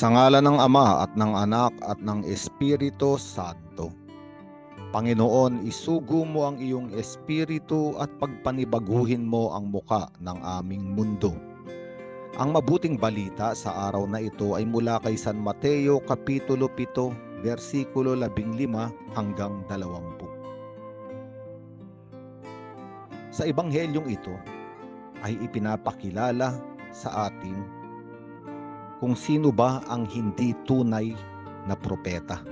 Sa ngalan ng Ama at ng Anak at ng Espiritu Santo. Panginoon, isugo mo ang iyong espiritu at pagpanibaguhin mo ang muka ng aming mundo. Ang mabuting balita sa araw na ito ay mula kay San Mateo Kapitulo 7, versikulo 15 hanggang 20. Sa ebanghelyong ito ay ipinapakilala sa atin kung sino ba ang hindi tunay na propeta.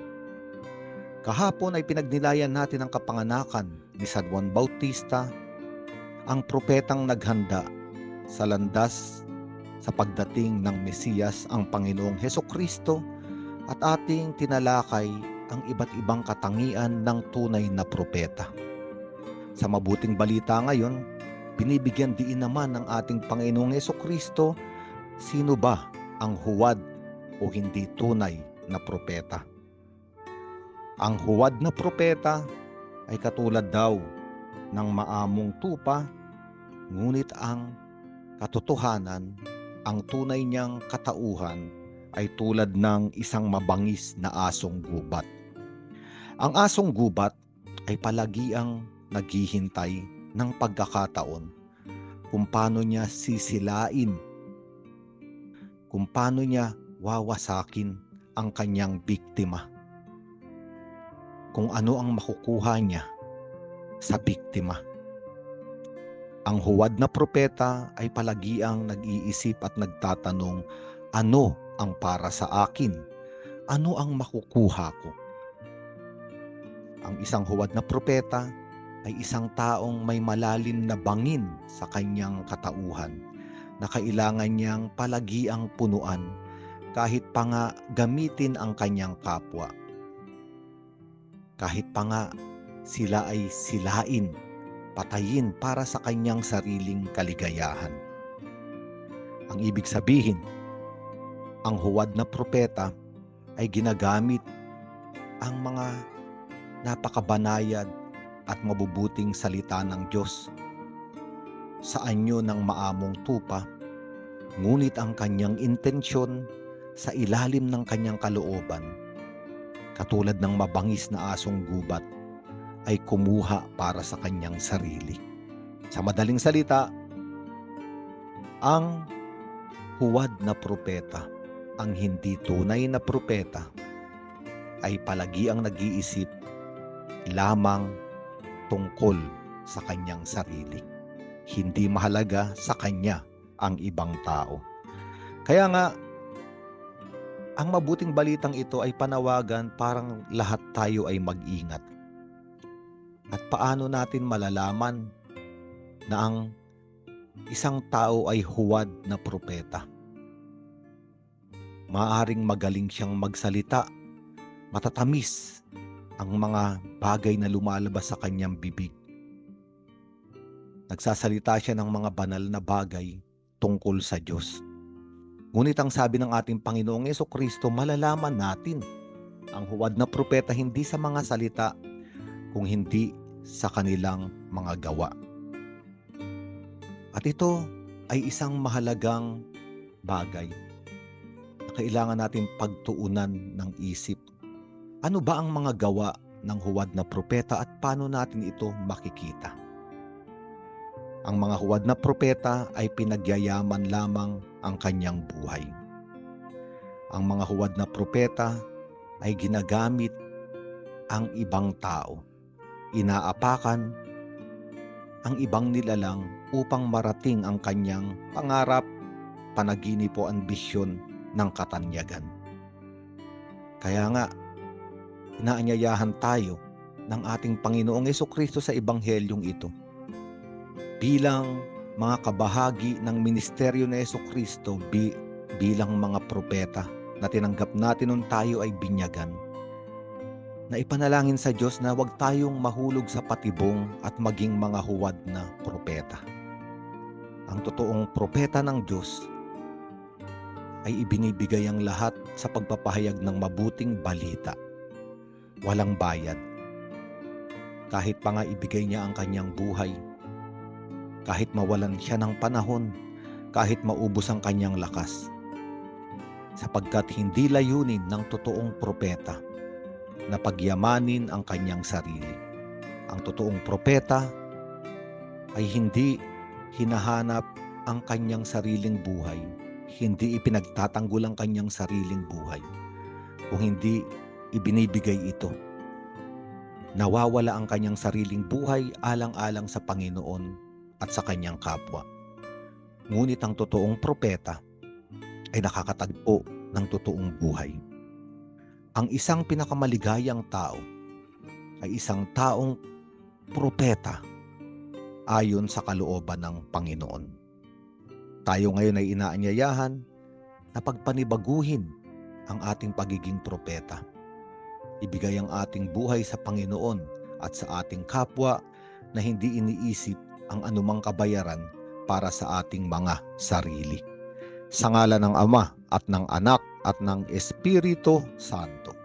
Kahapon ay pinagnilayan natin ang kapanganakan ni San Juan Bautista, ang propetang naghanda sa landas sa pagdating ng Mesiyas ang Panginoong Heso Kristo at ating tinalakay ang iba't ibang katangian ng tunay na propeta. Sa mabuting balita ngayon, binibigyan diin naman ng ating Panginoong Heso Kristo sino ba ang huwad o hindi tunay na propeta. Ang huwad na propeta ay katulad daw ng maamong tupa, ngunit ang katotohanan, ang tunay niyang katauhan ay tulad ng isang mabangis na asong gubat. Ang asong gubat ay palagi ang naghihintay ng pagkakataon kung paano niya sisilain, kung paano niya wawasakin ang kanyang biktima kung ano ang makukuha niya sa biktima. Ang huwad na propeta ay palagi ang nag-iisip at nagtatanong, ano ang para sa akin? Ano ang makukuha ko? Ang isang huwad na propeta ay isang taong may malalim na bangin sa kanyang katauhan na kailangan niyang palagi ang punuan kahit pa nga gamitin ang kanyang kapwa kahit pa nga sila ay silain, patayin para sa kanyang sariling kaligayahan. Ang ibig sabihin, ang huwad na propeta ay ginagamit ang mga napakabanayad at mabubuting salita ng Diyos sa anyo ng maamong tupa, ngunit ang kanyang intensyon sa ilalim ng kanyang kalooban katulad ng mabangis na asong gubat, ay kumuha para sa kanyang sarili. Sa madaling salita, ang huwad na propeta, ang hindi tunay na propeta, ay palagi ang nag-iisip lamang tungkol sa kanyang sarili. Hindi mahalaga sa kanya ang ibang tao. Kaya nga, ang mabuting balitang ito ay panawagan parang lahat tayo ay mag-ingat. At paano natin malalaman na ang isang tao ay huwad na propeta? Maaring magaling siyang magsalita, matatamis ang mga bagay na lumalabas sa kanyang bibig. Nagsasalita siya ng mga banal na bagay tungkol sa Diyos Ngunit ang sabi ng ating Panginoong Yeso Kristo, malalaman natin ang huwad na propeta hindi sa mga salita, kung hindi sa kanilang mga gawa. At ito ay isang mahalagang bagay na kailangan natin pagtuunan ng isip. Ano ba ang mga gawa ng huwad na propeta at paano natin ito makikita? Ang mga huwad na propeta ay pinagyayaman lamang ang kanyang buhay. Ang mga huwad na propeta ay ginagamit ang ibang tao. Inaapakan ang ibang nilalang upang marating ang kanyang pangarap, panaginip o ambisyon ng katanyagan. Kaya nga, inaanyayahan tayo ng ating Panginoong Kristo sa Ebanghelyong ito bilang mga kabahagi ng ministeryo ni Yeso Kristo bi, bilang mga propeta na tinanggap natin nung tayo ay binyagan. Na ipanalangin sa Diyos na huwag tayong mahulog sa patibong at maging mga huwad na propeta. Ang totoong propeta ng Diyos ay ibinibigay ang lahat sa pagpapahayag ng mabuting balita. Walang bayad. Kahit pa nga ibigay niya ang kanyang buhay kahit mawalan siya ng panahon, kahit maubos ang kanyang lakas. sapagkat hindi layunin ng totoong propeta na pagyamanin ang kanyang sarili. Ang totoong propeta ay hindi hinahanap ang kanyang sariling buhay, hindi ipinagtatanggol ang kanyang sariling buhay, kung hindi ibinibigay ito. Nawawala ang kanyang sariling buhay alang-alang sa Panginoon at sa kanyang kapwa. Ngunit ang totoong propeta ay nakakatagpo ng totoong buhay. Ang isang pinakamaligayang tao ay isang taong propeta ayon sa kalooban ng Panginoon. Tayo ngayon ay inaanyayahan na pagpanibaguhin ang ating pagiging propeta. Ibigay ang ating buhay sa Panginoon at sa ating kapwa na hindi iniisip ang anumang kabayaran para sa ating mga sarili. Sa ngala ng Ama at ng Anak at ng Espiritu Santo.